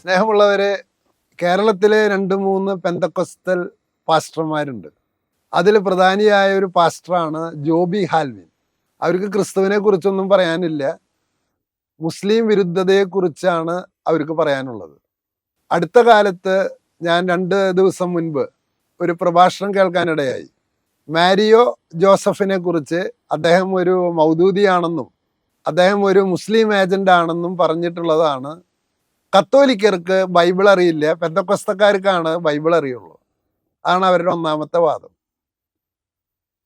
സ്നേഹമുള്ളവരെ കേരളത്തിലെ രണ്ട് മൂന്ന് പെന്തക്കൊസ്തൽ പാസ്റ്റർമാരുണ്ട്. അതിൽ പ്രധാനിയായ ഒരു പാസ്റ്ററാണ് ജോബി ഹാൽവിൻ. അവർക്ക് ക്രിസ്തുവിനെ കുറിച്ചൊന്നും പറയാനില്ല. മുസ്ലിം വിരുദ്ധതയെക്കുറിച്ചാണ് അവർക്ക് പറയാനുള്ളത്. അടുത്ത കാലത്ത് ഞാൻ രണ്ട് ദിവസം മുൻപ് ഒരു പ്രഭാഷണം കേൾക്കാനിടയായി. മാരിയോ ജോസഫിനെ കുറിച്ച് അദ്ദേഹം ഒരു മൗദൂദിയാണെന്നും അദ്ദേഹം ഒരു മുസ്ലിം ഏജന്റ് ആണെന്നും പറഞ്ഞിട്ടുള്ളതാണ് കത്തോലിക്കർക്ക് ബൈബിൾ അറിയില്ല. പെന്തക്കൊസ്തക്കാർക്കാണ് ബൈബിൾ അറിയുള്ളൂ. ആണ് അവരുടെ ഒന്നാമത്തെ വാദം.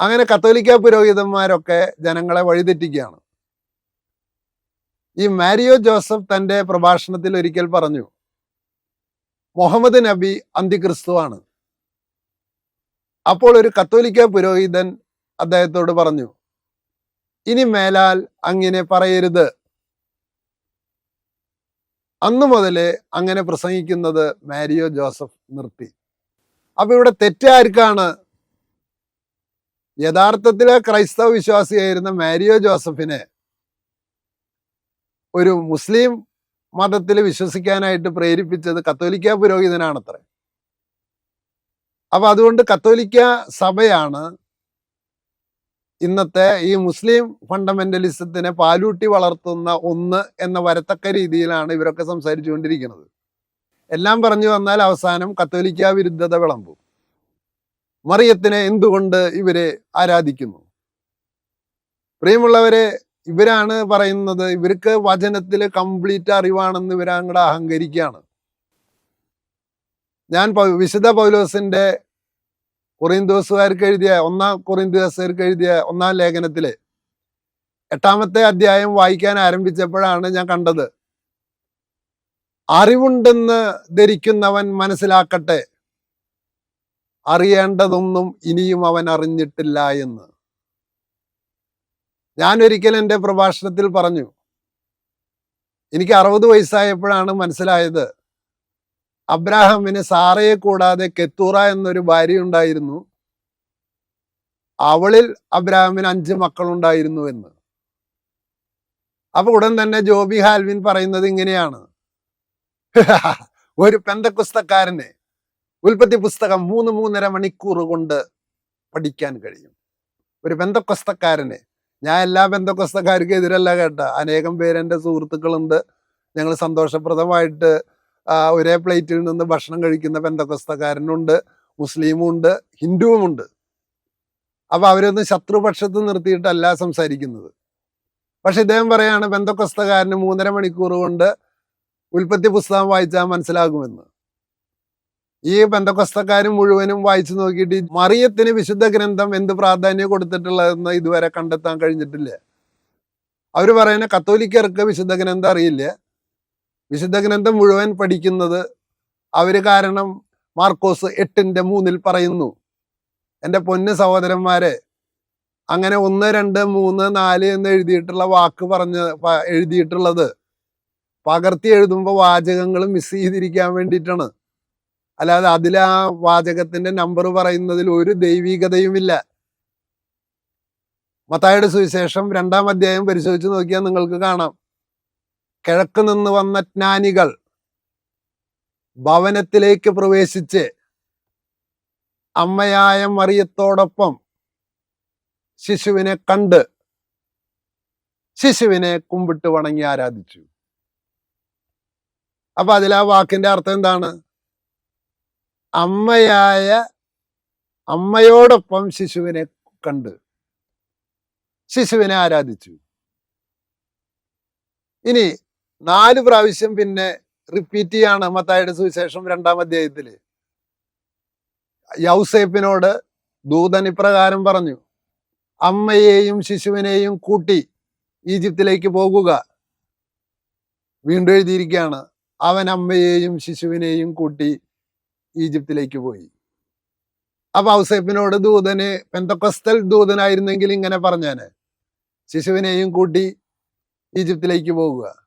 അങ്ങനെ കത്തോലിക്ക പുരോഹിതന്മാരൊക്കെ ജനങ്ങളെ വഴിതെറ്റിക്കുകയാണ്. ഈ മാരിയോ ജോസഫ് തന്റെ പ്രഭാഷണത്തിൽ ഒരിക്കൽ പറഞ്ഞു മുഹമ്മദ് നബി അന്തിക്രിസ്തുവാണ്. അപ്പോൾ ഒരു കത്തോലിക്ക പുരോഹിതൻ അദ്ദേഹത്തോട് പറഞ്ഞു ഇനി മേലാൽ അങ്ങനെ പറയരുത്. അന്നു മുതൽ അങ്ങനെ പ്രസംഗിക്കുന്നത് മാരിയോ ജോസഫ് നിർത്തി. അപ്പൊ ഇവിടെ തെറ്റാർക്കാണ്. യഥാർത്ഥത്തിലെ ക്രൈസ്തവ വിശ്വാസിയായിരുന്ന മാരിയോ ജോസഫിനെ ഒരു മുസ്ലിം മതത്തിൽ വിശ്വസിക്കാനായിട്ട് പ്രേരിപ്പിച്ചത് കത്തോലിക്ക പുരോഹിതനാണത്രേ. അപ്പൊ അതുകൊണ്ട് കത്തോലിക്ക സഭയാണ് ഇന്നത്തെ ഈ മുസ്ലിം ഫണ്ടമെന്റലിസത്തിനെ പാലൂട്ടി വളർത്തുന്ന ഒന്ന് എന്ന വരത്തക്ക രീതിയിലാണ് ഇവരൊക്കെ സംസാരിച്ചുകൊണ്ടിരിക്കുന്നത്. എല്ലാം പറഞ്ഞു വന്നാൽ അവസാനം കത്തോലിക്ക വിരുദ്ധത വിളമ്പും. മറിയത്തിനെ എന്തുകൊണ്ട് ഇവരെ ആരാധിക്കുന്നു? പ്രിയമുള്ളവരെ ഇവരാണ് പറയുന്നത് ഇവർക്ക് വചനത്തിൽ കംപ്ലീറ്റ് അറിവാണെന്ന് ഇവരങ്ങടെ അഹങ്കരിക്കുകയാണ് ഞാൻ വിശുദ്ധ പൗലോസിന്റെ കൊറിന്തോസുകാർക്ക് എഴുതിയ ഒന്നാം കൊറിന്തോസുകാർക്ക് എഴുതിയ ഒന്നാം ലേഖനത്തിൽ എട്ടാമത്തെ അധ്യായം വായിക്കാൻ ആരംഭിച്ചപ്പോഴാണ് ഞാൻ കണ്ടത്. അറിവുണ്ടെന്ന് ധരിക്കുന്നവൻ മനസ്സിലാക്കട്ടെ. അറിയേണ്ടതൊന്നും ഇനിയും അവൻ അറിഞ്ഞിട്ടില്ല എന്ന്. ഞാൻ ഒരിക്കൽ എന്റെ പ്രഭാഷണത്തിൽ പറഞ്ഞു. എനിക്ക് അറുപത് വയസ്സായപ്പോഴാണ് മനസ്സിലായത് അബ്രാഹാമിന് സാറയെ കൂടാതെ കെത്തൂറ എന്നൊരു ഭാര്യ ഉണ്ടായിരുന്നു. അവളിൽ അബ്രാഹാമിന് അഞ്ച് മക്കളുണ്ടായിരുന്നു എന്ന്. അപ്പൊ ഉടൻ തന്നെ ജോബി ഹാൽവിൻ പറയുന്നത് ഇങ്ങനെയാണ്. ഒരു പെന്തക്കുസ്തക്കാരനെ ഉൽപ്പത്തി പുസ്തകം മൂന്ന് മൂന്നര മണിക്കൂർ കൊണ്ട് പഠിക്കാൻ കഴിയും. ഒരു ബന്ധക്കൊസ്തക്കാരനെ ഞാൻ എല്ലാ ബന്ധക്കൊസ്തക്കാർക്കും എതിരല്ല കേട്ട. അനേകം പേര് എന്റെ സുഹൃത്തുക്കളുണ്ട്. ഞങ്ങൾ സന്തോഷപ്രദമായിട്ട് ഒരേ പ്ലേറ്റിൽ നിന്ന് ഭക്ഷണം കഴിക്കുന്ന പെന്തക്കസ്തക്കാരനുണ്ട് മുസ്ലിമും ഉണ്ട് ഹിന്ദുവുമുണ്ട്. അപ്പൊ അവരൊന്നും ശത്രുപക്ഷത്ത് നിർത്തിയിട്ടല്ല സംസാരിക്കുന്നത്. പക്ഷെ ഇദ്ദേഹം പറയാണ് ബന്ധക്കസ്തകാരന് മൂന്നര മണിക്കൂർ കൊണ്ട് ഉൽപ്പത്തി പുസ്തകം വായിച്ചാൽ മനസ്സിലാകുമെന്ന്. ഈ ബന്ധക്കൊസ്തക്കാർ മുഴുവനും വായിച്ചു നോക്കിയിട്ട് മറിയത്തിന് വിശുദ്ധ ഗ്രന്ഥം എന്ത് പ്രാധാന്യം കൊടുത്തിട്ടുള്ളതെന്ന് ഇതുവരെ കണ്ടെത്താൻ കഴിഞ്ഞിട്ടില്ല. അവർ പറയുന്ന കത്തോലിക്കർക്ക് വിശുദ്ധ ഗ്രന്ഥം അറിയില്ല. വിശുദ്ധ ഗ്രന്ഥം മുഴുവൻ പഠിക്കുന്നത് അവർ കാരണം മാർക്കോസ് എട്ടിന്റെ മൂന്നിൽ പറയുന്നു. എന്റെ പൊന്ന് സഹോദരന്മാരെ അങ്ങനെ ഒന്ന് രണ്ട് മൂന്ന് നാല് എന്ന് എഴുതിയിട്ടുള്ള വാക്ക് പറഞ്ഞ് എഴുതിയിട്ടുള്ളത് പകർത്തി എഴുതുമ്പോൾ വാചകങ്ങൾ മിസ് ചെയ്തിരിക്കാൻ വേണ്ടിയിട്ടാണ്. അല്ലാതെ അതിൽ ആ വാചകത്തിന്റെ നമ്പർ പറയുന്നതിൽ ഒരു ദൈവികതയുമില്ല. മത്തായുടെ സുവിശേഷം രണ്ടാം അധ്യായം പരിശോധിച്ച് നോക്കിയാൽ നിങ്ങൾക്ക് കാണാം. കിഴക്ക് നിന്ന് വന്ന ജ്ഞാനികൾ ഭവനത്തിലേക്ക് പ്രവേശിച്ച് അമ്മയായ മറിയത്തോടൊപ്പം ശിശുവിനെ കണ്ട് ശിശുവിനെ കുമ്പിട്ട് വണങ്ങി ആരാധിച്ചു. അപ്പൊ അതിൽ ആ വാക്കിന്റെ അർത്ഥം എന്താണ്? അമ്മയായ അമ്മയോടൊപ്പം ശിശുവിനെ കണ്ട് ശിശുവിനെ ആരാധിച്ചു. ഇനി നാല് പ്രാവശ്യം പിന്നെ റിപ്പീറ്റ് ചെയ്യാണ് മത്തായുടെ സുവിശേഷം രണ്ടാം അധ്യായത്തിൽ യൗസേപ്പിനോട് ദൂതൻ ഇപ്രകാരം പറഞ്ഞു അമ്മയെയും ശിശുവിനെയും കൂട്ടി ഈജിപ്തിലേക്ക് പോകുക. വീണ്ടും എഴുതിയിരിക്കുകയാണ് അവൻ അമ്മയെയും ശിശുവിനെയും കൂട്ടി ഈജിപ്തിലേക്ക് പോയി. അപ്പൊ ഔസേപ്പിനോട് ദൂതന് പെന്തക്കൊസ്തൽ ദൂതനായിരുന്നെങ്കിൽ ഇങ്ങനെ പറഞ്ഞാന് ശിശുവിനെയും കൂട്ടി ഈജിപ്തിലേക്ക് പോകുക.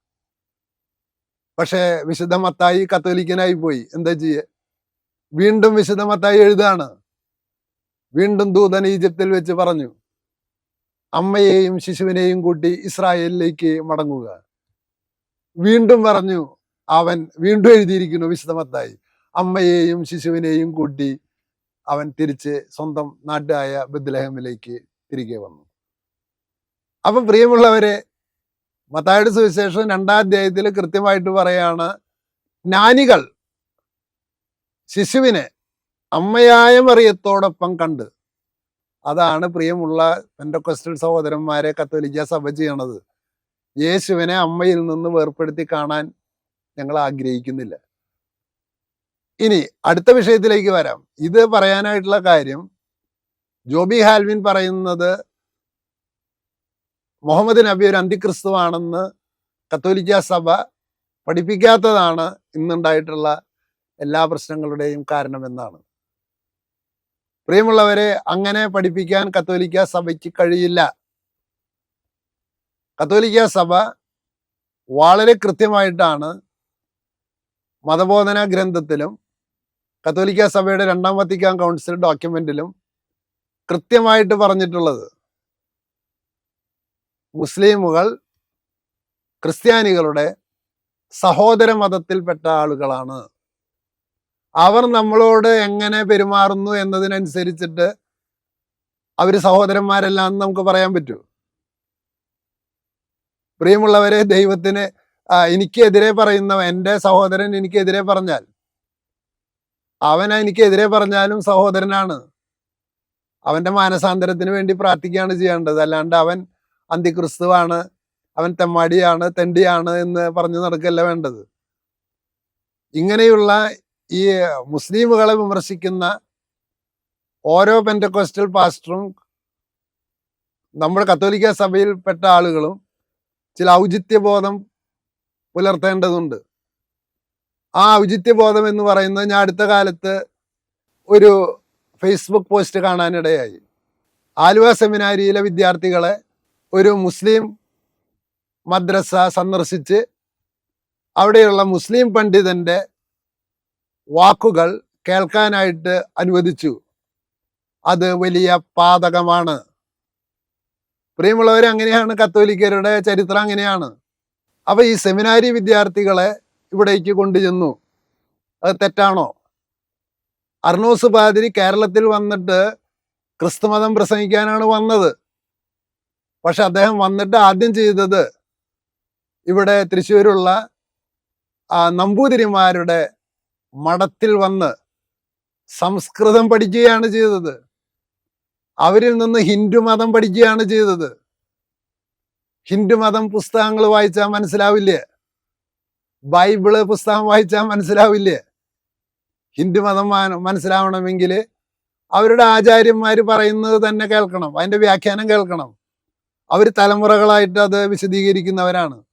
പക്ഷേ വിശുദ്ധ മത്തായി കത്തോലിക്കനായി പോയി. എന്താ ചെയ്യ? വീണ്ടും വിശുദ്ധ മത്തായി എഴുതാണ്. വീണ്ടും ദൂതൻ ഈജിപ്തിൽ വെച്ച് പറഞ്ഞു അമ്മയെയും ശിശുവിനെയും കൂട്ടി ഇസ്രായേലിലേക്ക് മടങ്ങുക. വീണ്ടും പറഞ്ഞു അവൻ വീണ്ടും എഴുതിയിരിക്കുന്നു വിശദമത്തായി അമ്മയെയും ശിശുവിനെയും കൂട്ടി അവൻ തിരിച്ച് സ്വന്തം നാട്ടായ ബദ്ലഹമിലേക്ക് തിരികെ വന്നു. അപ്പൊ പ്രിയമുള്ളവരെ മത്തായുടെ സുവിശേഷം രണ്ടാം അധ്യായത്തിൽ കൃത്യമായിട്ട് പറയാണ് ജ്ഞാനികൾ ശിശുവിനെ അമ്മയായ മറിയത്തോടൊപ്പം കണ്ട്. അതാണ് പ്രിയമുള്ള പെൻഡക്കൊസ്റ്റൽ സഹോദരന്മാരെ കത്തോലിക്ക സഭ ചെയ്യണത്. യേശുവിനെ അമ്മയിൽ നിന്ന് വേർപ്പെടുത്തി കാണാൻ ഞങ്ങൾ ആഗ്രഹിക്കുന്നില്ല. ഇനി അടുത്ത വിഷയത്തിലേക്ക് വരാം. ഇത് പറയാനായിട്ടുള്ള കാര്യം ജോബി ഹാൽവിൻ പറയുന്നത് മുഹമ്മദ് നബി ഒരു അന്തിക്രിസ്തുവാണെന്ന് കത്തോലിക്ക സഭ പഠിപ്പിക്കാത്തതാണ് ഇന്നുണ്ടായിട്ടുള്ള എല്ലാ പ്രശ്നങ്ങളുടെയും കാരണമെന്നാണ്. പ്രിയമുള്ളവരെ അങ്ങനെ പഠിപ്പിക്കാൻ കത്തോലിക്ക സഭയ്ക്ക് കഴിയില്ല. കത്തോലിക്ക സഭ വളരെ കൃത്യമായിട്ടാണ് മതബോധന ഗ്രന്ഥത്തിലും കത്തോലിക്ക സഭയുടെ രണ്ടാം വത്തിക്കാൻ കൗൺസിൽ ഡോക്യുമെന്റിലും കൃത്യമായിട്ട് പറഞ്ഞിട്ടുള്ളത്. മുസ്ലിമുകൾ ക്രിസ്ത്യാനികളുടെ സഹോദര മതത്തിൽപ്പെട്ട ആളുകളാണ്. അവർ നമ്മളോട് എങ്ങനെ പെരുമാറുന്നു എന്നതിനനുസരിച്ചിട്ട് അവർ സഹോദരന്മാരെല്ലാം നമുക്ക് പറയാൻ പറ്റൂ. പ്രിയമുള്ളവരെ ദൈവത്തിന് എനിക്കെതിരെ പറയുന്ന എന്റെ സഹോദരൻ എനിക്കെതിരെ പറഞ്ഞാൽ അവൻ എനിക്കെതിരെ പറഞ്ഞാലും സഹോദരനാണ്. അവന്റെ മാനസാന്തരത്തിന് വേണ്ടി പ്രാർത്ഥിക്കുകയാണ് ചെയ്യേണ്ടത്. അല്ലാണ്ട് അവൻ അന്തിക്രിസ്തുവാണ്. അവൻ തെമ്മാടിയാണ് തെണ്ടിയാണ് എന്ന് പറഞ്ഞു നടക്കല്ല വേണ്ടത്. ഇങ്ങനെയുള്ള ഈ മുസ്ലിമുകളെ വിമർശിക്കുന്ന ഓരോ പെന്റക്കോസ്റ്റൽ പാസ്റ്ററും നമ്മുടെ കത്തോലിക്ക സഭയിൽപ്പെട്ട ആളുകളും ചില ഔചിത്യബോധം പുലർത്തേണ്ടതുണ്ട്. ആ ഔചിത്യബോധം എന്ന് പറയുന്നത് ഞാൻ അടുത്ത കാലത്ത് ഒരു ഫേസ്ബുക്ക് പോസ്റ്റ് കാണാനിടയായി. ആലുവ സെമിനാരിയിലെ വിദ്യാർത്ഥികളെ ഒരു മുസ്ലിം മദ്രസ സന്ദർശിച്ച് അവിടെയുള്ള മുസ്ലിം പണ്ഡിതന്റെ വാക്കുകൾ കേൾക്കാനായിട്ട് അനുവദിച്ചു. അത് വലിയ പാതകമാണ്. പ്രിയമുള്ളവർ അങ്ങനെയാണ് കത്തോലിക്കരുടെ ചരിത്രം അങ്ങനെയാണ്. അപ്പോൾ ഈ സെമിനാരി വിദ്യാർത്ഥികളെ ഇവിടേക്ക് കൊണ്ടുചെന്നു. അത് തെറ്റാണോ? അർണോസ് പാതിരി കേരളത്തിൽ വന്നിട്ട് ക്രിസ്തുമതം പ്രസംഗിക്കാനാണ് വന്നത്. പക്ഷെ അദ്ദേഹം വന്നിട്ട് ആദ്യം ചെയ്തത് ഇവിടെ തൃശ്ശൂരുള്ള നമ്പൂതിരിമാരുടെ മഠത്തിൽ വന്ന് സംസ്കൃതം പഠിക്കുകയാണ് ചെയ്തത്. അവരിൽ നിന്ന് ഹിന്ദു മതം പഠിക്കുകയാണ് ചെയ്തത്. ഹിന്ദു മതം പുസ്തകങ്ങൾ വായിച്ചാൽ മനസ്സിലാവില്ലേ? ബൈബിൾ പുസ്തകം വായിച്ചാൽ മനസ്സിലാവില്ലേ? ഹിന്ദു മതം മാന- മനസ്സിലാവണമെങ്കിൽ അവരുടെ ആചാര്യന്മാർ പറയുന്നത് തന്നെ കേൾക്കണം അതിന്റെ വ്യാഖ്യാനം കേൾക്കണം. അവർ തലമുറകളായിട്ട് അത് വിശദീകരിക്കുന്നവരാണ്.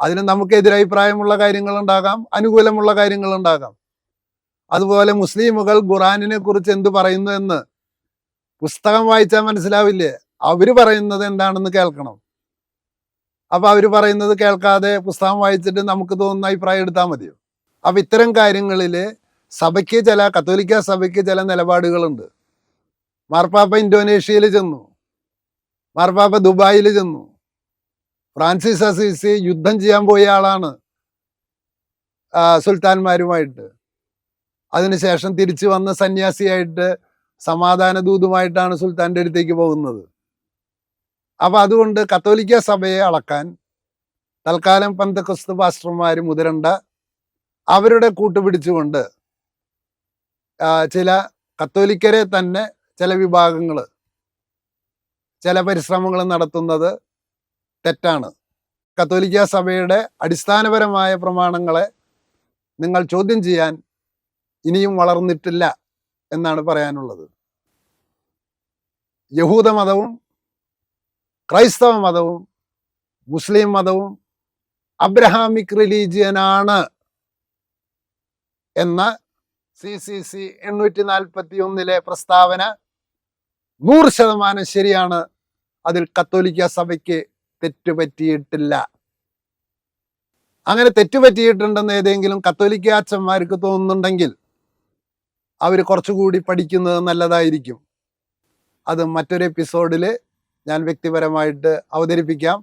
അതിന് നമുക്ക് എതിരഭിപ്രായമുള്ള കാര്യങ്ങൾ ഉണ്ടാകാം അനുകൂലമുള്ള കാര്യങ്ങൾ ഉണ്ടാകാം അതുപോലെ മുസ്ലിമുകൾ ഖുറാനിനെ കുറിച്ച് എന്ത് പറയുന്നു എന്ന് പുസ്തകം വായിച്ചാൽ മനസ്സിലാവില്ലേ? അവർ പറയുന്നത് എന്താണെന്ന് കേൾക്കണം. അപ്പൊ അവർ പറയുന്നത് കേൾക്കാതെ പുസ്തകം വായിച്ചിട്ട് നമുക്ക് തോന്നുന്ന അഭിപ്രായം എടുത്താൽ മതിയോ? അപ്പൊ ഇത്തരം കാര്യങ്ങളിൽ സഭയ്ക്ക് ചില കത്തോലിക്ക സഭയ്ക്ക് ചില നിലപാടുകളുണ്ട്. മാർപ്പാപ്പ ഇന്തോനേഷ്യയിൽ ചെന്നു. മാർപ്പാപ്പ ദുബായിൽ ചെന്നു. ഫ്രാൻസിസ് അസീസി യുദ്ധം ചെയ്യാൻ പോയ ആളാണ് സുൽത്താൻമാരുമായിട്ട്. അതിനുശേഷം തിരിച്ചു വന്ന സന്യാസിയായിട്ട് സമാധാന ദൂതുമായിട്ടാണ് സുൽത്താന്റെ അടുത്തേക്ക് പോകുന്നത്. അപ്പൊ അതുകൊണ്ട് കത്തോലിക്ക സഭയെ അളക്കാൻ തൽക്കാലം പന്തക്രിസ്തു പാസ്റ്റർമാർ മുതിരണ്ട. അവരുടെ കൂട്ടുപിടിച്ചുകൊണ്ട് ചില കത്തോലിക്കരെ തന്നെ ചില വിഭാഗങ്ങൾ ചില പരിശ്രമങ്ങൾ നടത്തുന്നത് തെറ്റാണ്. കത്തോലിക്ക സഭയുടെ അടിസ്ഥാനപരമായ പ്രമാണങ്ങളെ നിങ്ങൾ ചോദ്യം ചെയ്യാൻ ഇനിയും വളർന്നിട്ടില്ല എന്നാണ് പറയാനുള്ളത്. യഹൂദ മതവും ക്രൈസ്തവ മതവും മുസ്ലിം മതവും അബ്രഹാമിക് റിലീജിയനാണ് എന്ന സി സി സി എണ്ണൂറ്റി നാൽപ്പത്തി ഒന്നിലെ പ്രസ്താവന നൂറ് ശതമാനം ശരിയാണ് അതിൽ കത്തോലിക്ക സഭയ്ക്ക് തെറ്റുപറ്റിയിട്ടില്ല. അങ്ങനെ തെറ്റുപറ്റിയിട്ടുണ്ടെന്ന് ഏതെങ്കിലും കത്തോലിക്ക അച്ഛന്മാർക്ക് തോന്നുന്നുണ്ടെങ്കിൽ അവർ കുറച്ചുകൂടി പഠിക്കുന്നത് നല്ലതായിരിക്കും. അത് മറ്റൊരു എപ്പിസോഡിൽ ഞാൻ വ്യക്തിപരമായിട്ട് അവതരിപ്പിക്കാം.